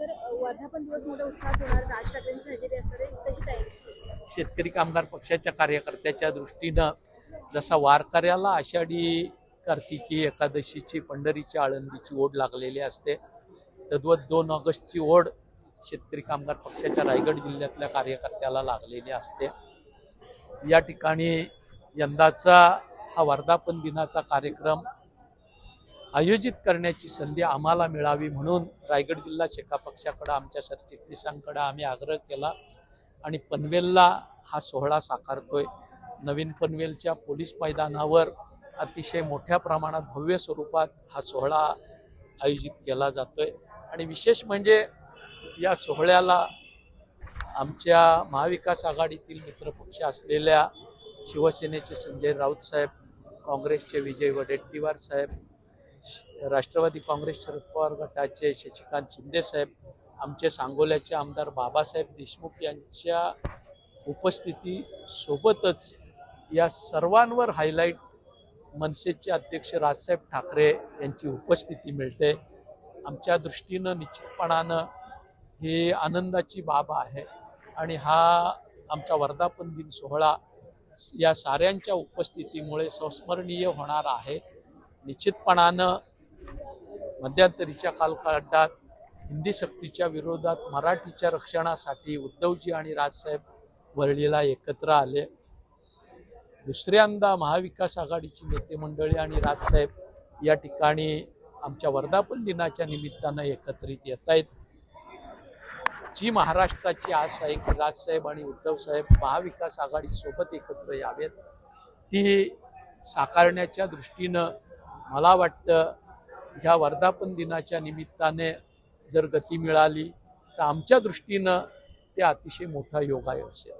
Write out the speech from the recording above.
वर्धापन दिवस मोठ्या उत्साहात होणार राज ठाकरेंची हजेरी असणार आहे कशी तयारी शेतकरी कामगार पक्षाच्या कार्यकर्त्याच्या दृष्टीनं जसा वारकऱ्याला आषाढी कार्तिकी एकादशीची पंढरीची आळंदीची ओढ लागलेली असते तद्वत दोन ऑगस्टची ओढ शेतकरी कामगार पक्षाच्या रायगड जिल्ह्यातल्या कार्यकर्त्याला लागलेली असते. या ठिकाणी यंदाचा हा वर्धापन दिनाचा कार्यक्रम आयोजित करण्याची संधी आम्हाला मिळावी म्हणून रायगड जिल्हा शेका पक्षाकडं आमच्या सरचिटणीसांकडं आम्ही आग्रह केला. आणि पनवेलला हा सोहळा साकारतोय. नवीन पनवेलच्या पोलीस मैदानावर अतिशय मोठ्या प्रमाणात भव्य स्वरूपात हा सोहळा आयोजित केला जातोय. आणि विशेष म्हणजे या सोहळ्याला आमच्या महाविकास आघाडीतील मित्रपक्ष असलेल्या शिवसेनेचे संजय राऊत साहेब काँग्रेसचे विजय वडेट्टीवार साहेब राष्ट्रवादी काँग्रेस शरद पवार गटाचे शशिकांत शिंदेसाहेब आमचे सांगोल्याचे आमदार बाबासाहेब देशमुख यांच्या उपस्थिती सोबतच या सर्वांवर हायलाईट मनसेचे अध्यक्ष राजसाहेब ठाकरे यांची उपस्थिती मिळते. आमच्या दृष्टीनं निश्चितपणानं ही आनंदाची बाब आहे आणि हा आमचा वर्धापन दिन सोहळा या साऱ्यांच्या उपस्थितीमुळे संस्मरणीय होणार आहे. निश्चितपणानं मध्यंतरीच्या कालखंडात हिंदी सक्तीच्या विरोधात मराठीच्या रक्षणासाठी उद्धवजी आणि राजसाहेब वरळीला एकत्र आले. दुसऱ्यांदा महाविकास आघाडीची नेते मंडळी आणि राजसाहेब या ठिकाणी आमच्या वर्धापन दिनाच्या निमित्तानं एकत्रित येत आहेत. जी महाराष्ट्राची आस आहे की राजसाहेब आणि उद्धव साहेब महाविकास आघाडीसोबत एकत्र यावेत ती साकारण्याच्या दृष्टीनं मला वाटतं ह्या वर्धापन दिनाच्या निमित्ताने जर गती मिळाली तर आमच्या दृष्टीनं ते अतिशय मोठा योगायोग असेल